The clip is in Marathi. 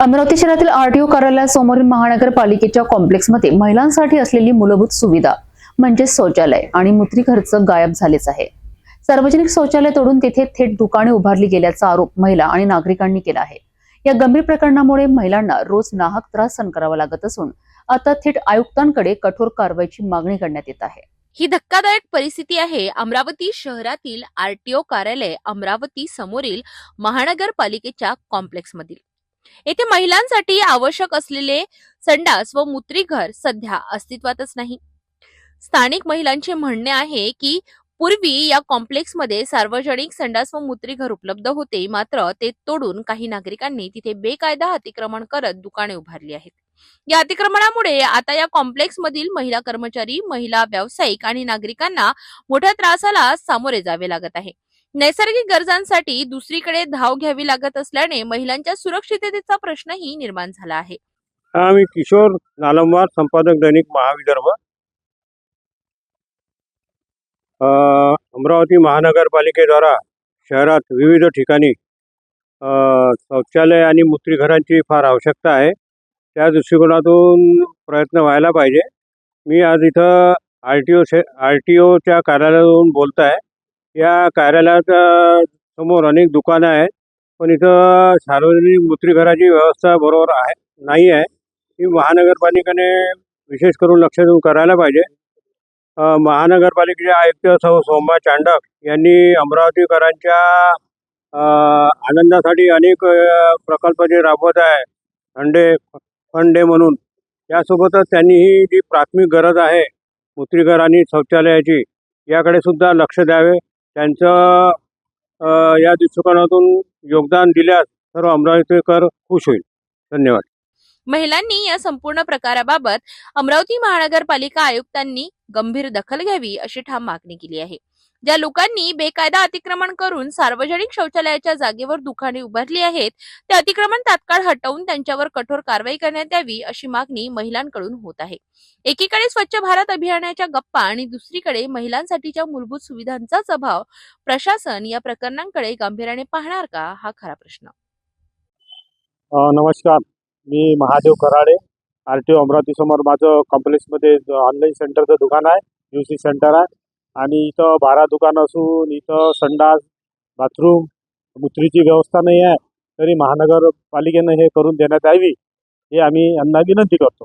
अमरावती शहरातील आरटीओ कार्यालयासमोरील महानगरपालिकेच्या कॉम्प्लेक्समध्ये महिलांसाठी असलेली मूलभूत सुविधा म्हणजे शौचालय आणि मूत्रीघरचं गायब झालेच आहे. सार्वजनिक शौचालय तोडून तेथे थेट दुकाने उभारली गेल्याचा आरोप महिला आणि नागरिकांनी केला आहे. या गंभीर प्रकरणामुळे महिलांना रोज नाहक त्रास सहन करावा लागत असून आता थेट आयुक्तांकडे कठोर कारवाईची मागणी करण्यात येत आहे. ही धक्कादायक परिस्थिती आहे. अमरावती शहरातील आरटीओ कार्यालय अमरावती समोरील महानगरपालिकेच्या कॉम्प्लेक्समधील. येथे महिलांसाठी आवश्यक असलेले संडास व मूत्रीघर सध्या अस्तित्वातच नाही. स्थानिक महिलांचे म्हणणे आहे की पूर्वी या कॉम्प्लेक्समध्ये सार्वजनिक संडास व मूत्रीघर उपलब्ध होते मात्र ते तोडून काही नागरिकांनी तिथे बेकायदा अतिक्रमण करत दुकाने उभारली आहेत. या अतिक्रमणामुळे आता या कॉम्प्लेक्स मधील महिला कर्मचारी महिला व्यावसायिक आणि नागरिकांना मोठ्या त्रासाला सामोरे जावे लागत आहे. नैसर्गिक गरजांसाठी दुसरीकडे धाव घ्यावी लागत असल्याने महिलांच्या सुरक्षिततेचा प्रश्नही निर्माण झाला आहे. आम्ही किशोर नालंबार संपादक दैनिक महाविदर्भ. अमरावती महानगरपालिकेद्वारा शहरात विविध ठिकाणी शौचालय आणि मूत्रीघरांची फार आवश्यकता आहे. त्या दृष्टिकोनातून प्रयत्न व्हायला पाहिजे. मी आज इथं आर टी ओ शे आर टी ओच्या कार्यालयातून बोलत आहे या कार्यालयात समोर अनेक दुकानं आहेत. पण इथं सार्वजनिक मूत्रीघराची व्यवस्था बरोबर आहे नाही आहे. ही महानगरपालिकेने विशेष करून लक्ष देऊन करायला पाहिजे. महानगरपालिकेचे आयुक्त सौ सोमा चांडक यांनी अमरावतीकरांच्या अ, आनंदासाठी अनेक प्रकल्प जे राबवत आहे फंडे फंडे म्हणून त्यासोबतच त्यांनी ही जी प्राथमिक गरज आहे मूत्रीघर आणि शौचालयाची याकडे सुद्धा लक्ष द्यावे. त्यांचं अ, या दृष्टिकोनातून योगदान दिल्यास सर्व अमरावतीकर खुश होईल. धन्यवाद. महिलांनी या संपूर्ण प्रकाराबाबत अमरावती महानगरपालिका आयुक्तांनी गंभीर दखल घ्यावी अशी ठाम मागणी केली आहे. ज्या लोकांनी बेकायदा अतिक्रमण करून सार्वजनिक शौचालयाच्या जागेवर दुकाने उभारली आहेत ते अतिक्रमण तात्काळ हटवून त्यांच्यावर कठोर कारवाई करण्यात यावी अशी मागणी महिलांकडून होत आहे. एकीकडे स्वच्छ भारत अभियानाच्या गप्पा आणि दुसरीकडे महिलांसाठीच्या मूलभूत सुविधांचाच अभाव प्रशासन या प्रकरणांकडे गांभीर्याने पाहणार का हा खरा प्रश्न? नमस्कार. मी Mahadev Karade R T O अमरावतीसमोर माझं कॉम्प्लेक्समध्ये ऑनलाईन सेंटरचं दुकान आहे यू सी सेंटर आहे. आणि इथं बारा दुकानं असून इथं संडास बाथरूम मुत्रीची व्यवस्था नाही आहे. तरी महानगरपालिकेनं हे करून देण्यात यावी हे आम्ही यांना विनंती करतो.